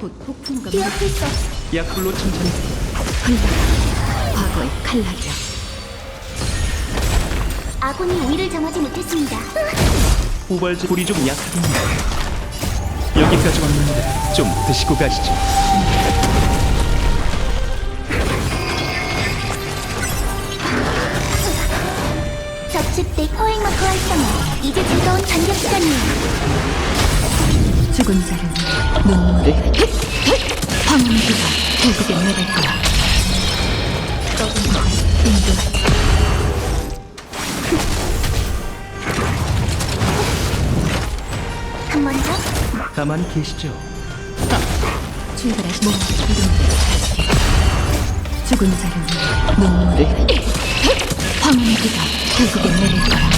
곧 폭풍과 기억할 수 없어. 약불로 천천히 흘러라 과거의 칼날이야 아군이 우위를 정하지 못했습니다. 우발지 불이 좀 약하군요. 여기까지 왔는데 좀 드시고 가시죠. 적집대 포획마크 활성화. 이제 즐거운 반격 시간이에요. 죽은 자를 위해 눈물을 황무지가 결국엔 내릴 거야 인도하지 한번 더. 가만히 계시죠. 출발할 몸을 이룬데 죽은 자를 위해 눈물을 황무지가 결국엔 내릴 거야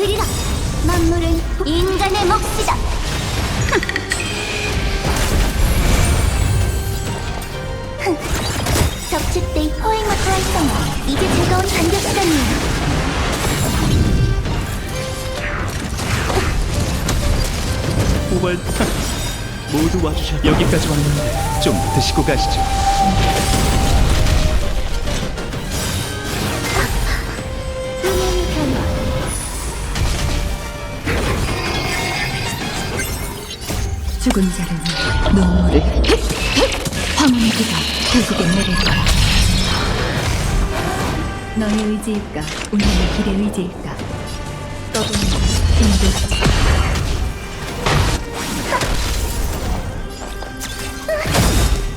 되리라. 만물은 인간의 몫이다. 흥. 적집대 포획마크 활성화. 이제 즐거운 반격 시간이에요. 우발 모두 와주셔. 여기까지 왔는데 좀 드시고 가시죠. 죽은 자를 위해 눈물을 황무지가 결국엔 내릴 거야 너의 의지일까 운명의 길의 의지일까 떠도는 인도하지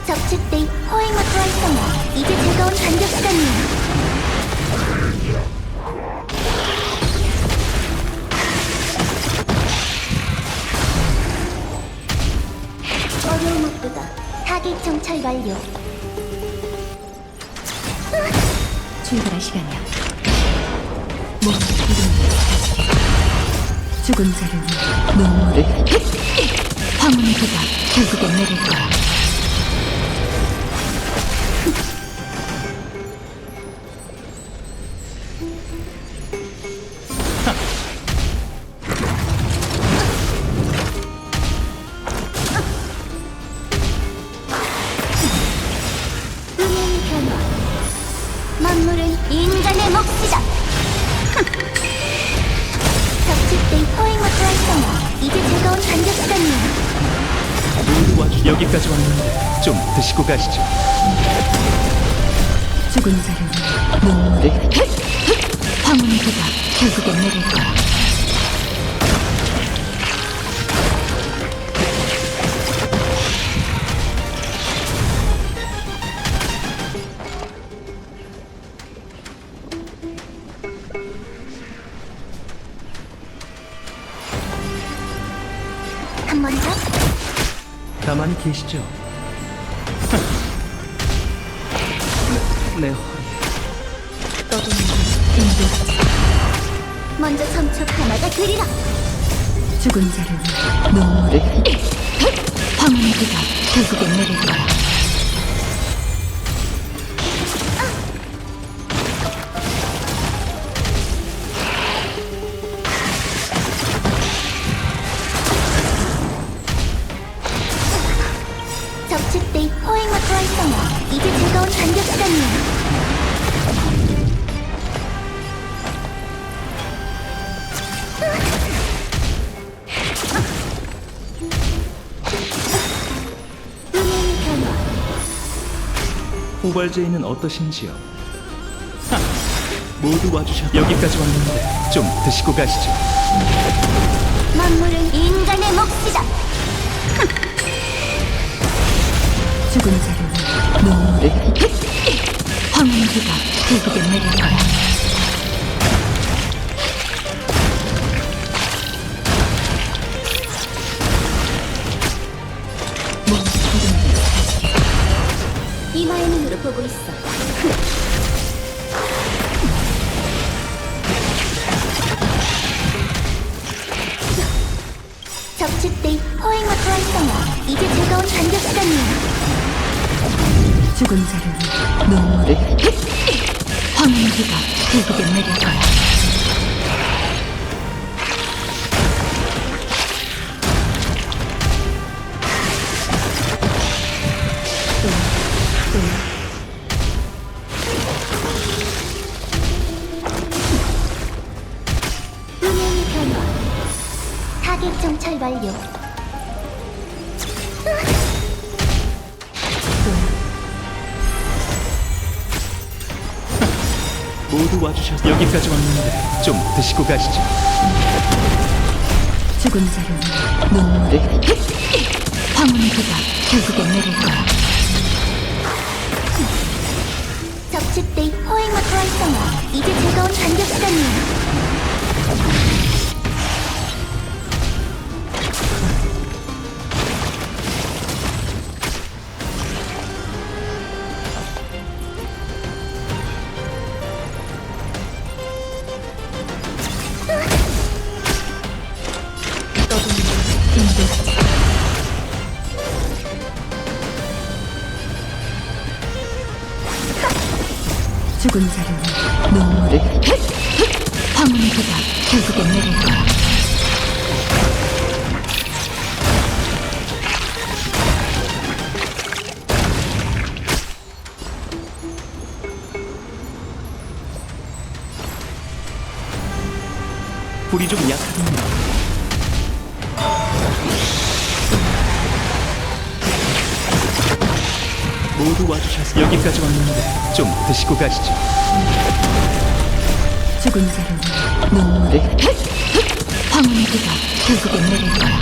적집대 포획마크 활성화. 이제 즐거운 반격 시간이에요. 어려움 없도다. 타겟 정찰 완료. 출발할 시간이야. 몸을 이루는 죽은 자를 위해 눈물을 황혼의 비가 결국엔 내릴 거야. 좀 드시고 가시죠. 죽은 자를 위해 눈물을 황혼의 비가 결국엔 내릴 거야. 한 번 더. 가만히 계시죠. 내 허리. 떠도는 인도하지 먼저 선촉 하나가 되리라. 죽은 자를 위해 눈물을 황혼의 비가 결국엔 내릴 거야. 시간이에요. 음행 변화. 우발제인은 어떠신지요? 하! 모두 와주셔. 여기까지 왔는데 좀 드시고 가시죠. 만물은 인간의 몫이다. 죽은 자를 눈물을 비가 결국엔 내릴 거야. 이마의 눈으로 보고 있어. 적집대 포획 마크 활성화. 이제 즐거운 반격 시간이에요. 죽은 자를 위해 눈물을 비가 결국엔 내릴 거야. 여기까지 왔는데 좀 드시고 가시죠. 죽은 위해 눈물을 황혼의 비가 결국엔 내릴 거야. 적집대 포획모터 활성화 이제 즐거운 반격 시간이에요 불이 좀 약하군요. 모두 와주셔서 여기까지 왔는데 좀 드시고 가시죠. 죽은 자를 위해 눈물을 황혼의 비가 결국엔 내릴 거야.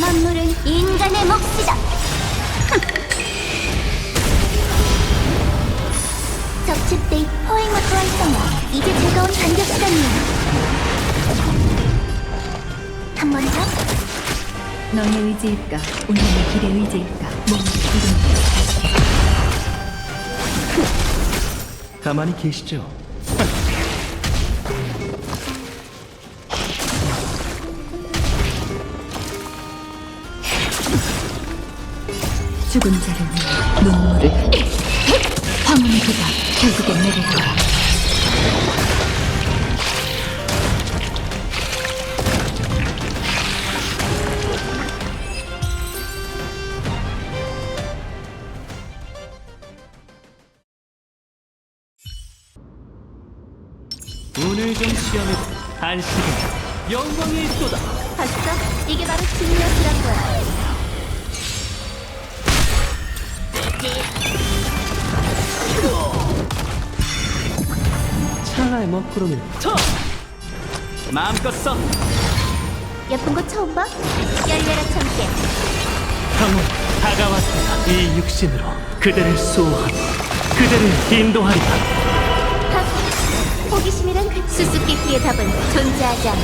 만물은 인간의 몫이다 즐거운 반격 시간이에요 한 번 더 너의 의지일까 운명의 길의 의지일까 몸을 이룬다. 가만히 계시죠. 죽은 자를 위해 눈물을 황혼의 비가 결국엔 내릴 거야. 오늘 좀 시험해 한식은 영광이 있도다. 봤어? 이게 바로 진리였란 거야 찰나의 먹구름을 쳐! 마음껏 써! 예쁜 거 처음 봐? 열려라 참깨 형은 다가왔다. 이 육신으로 그대를 수호하고 그대를 인도하리라. 하! 호기심이란 그 수수께끼의 답은 존재하지 않아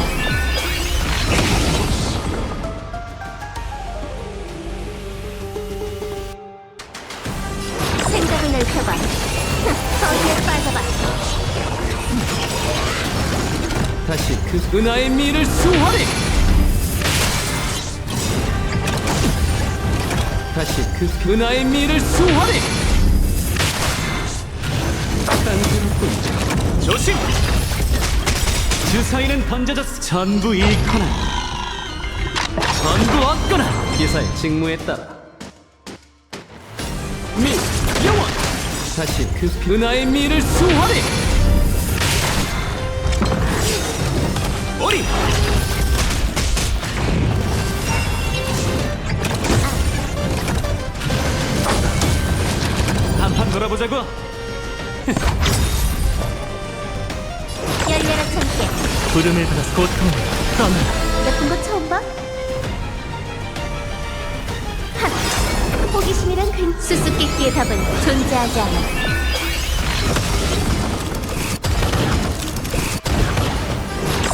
생각을 넓혀봐 거기에 빠져봐 다시 그 은하의 미를 수호하리! 다시 그 은하의 미를 수호하리! 조심! 주사위는 던져졌어 전부 잃거나 전부 얻거나 기사의 직무에 따라 미, 영원! 다시 그 은하의 미를 수호하리! 머리! 한판 놀아보자고! 부름을 받아서 고통을 떠나라 예쁜 거 처음 봐? 하! 호기심이란 그 수수께끼의 답은 존재하지 않아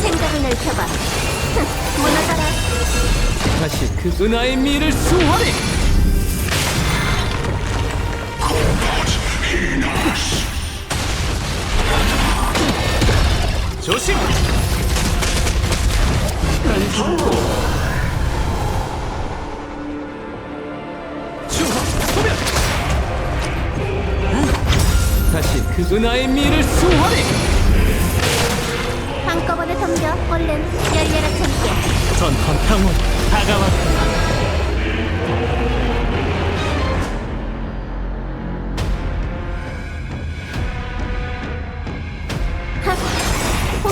생각을 넓혀봐 무너져라 다시 그 은하의 미를 수호하리! 조심! 다시 그 은하의 미를 수호해 한꺼번에 덤벼 얼른 열려라 참깨. 전헌 탕원 다가왔다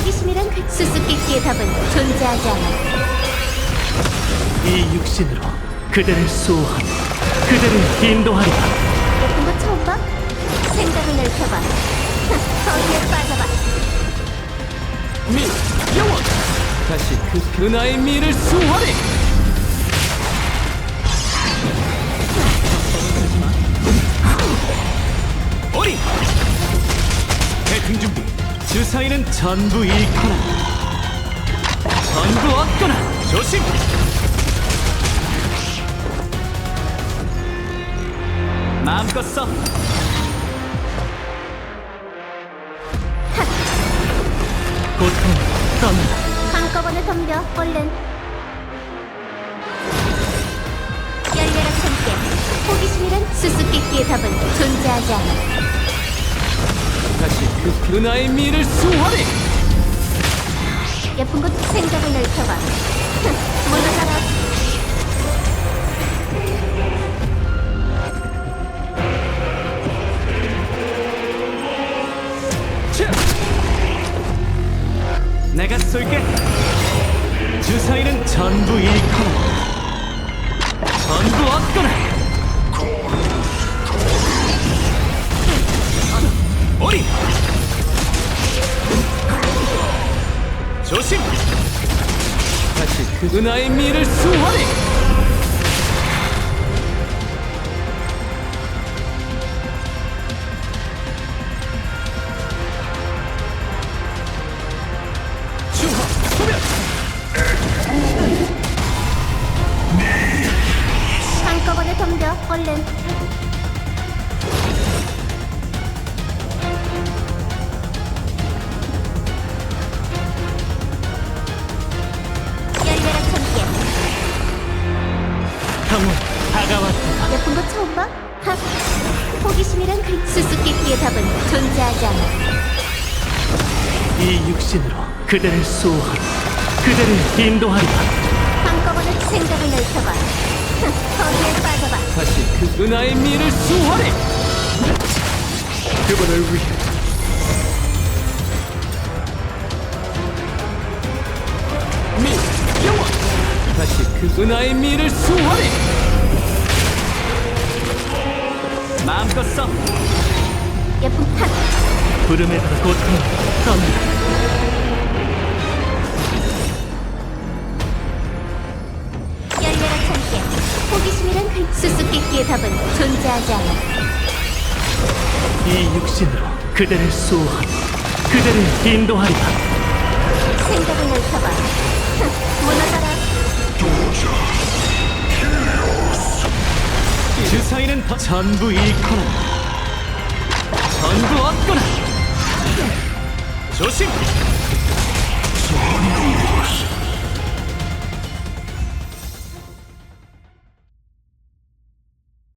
호기심이란 그 수수께끼의 답은 존재하지 않아. 이 육신으로 그대를 수호하며 그대를 인도하리라. 예쁜 거 처음 봐? 생각을 넓혀봐. 하, 거기에 빠져봐. 미 영원. 다시 그 은하의 미를 수호하리 주사위는 전부 잃거나 전부 얻거나. 조심! 마음껏 써. 고통 떠나라 한꺼번에 덤벼 얼른. 열려라 참깨. 호기심이란 수수께끼의 답은 존재하지 않아 다시 그 은하의 미를 수호하리. 예쁜 것 생각을 넓혀봐. 흠, 물러가라 차! 내가 쏠게. 주사위는 전부 잃거나 전부 얻거나 어리. 조심. 다시 그 은하의 미를 수호하리 형은 다가왔다. 예쁜 거 처음 봐? 하! 호기심이란 그 수수께끼의 답은 존재하지 않아. 이 육신으로 그대를 수호하며 그대를 인도하리라. 한꺼번에 생각을 넓혀봐. 흠, 거기에 빠져봐. 다시 그 은하의 미를 수호하리. 그분을 위해 다시 그 은하의 미를 수호하리. 마음껏 써. 예쁜 하! 부름에 따라 고통 떠나라 열려라 참깨 호기심이란 그 수수께끼의 답은 존재하지 않아. 이 육신으로 그대를 수호하며 그대를 인도하리라. 생각을 넓혀봐. 흠, 무너져라 주사위는 더 전부 잃거나 전부 얻거나. 조심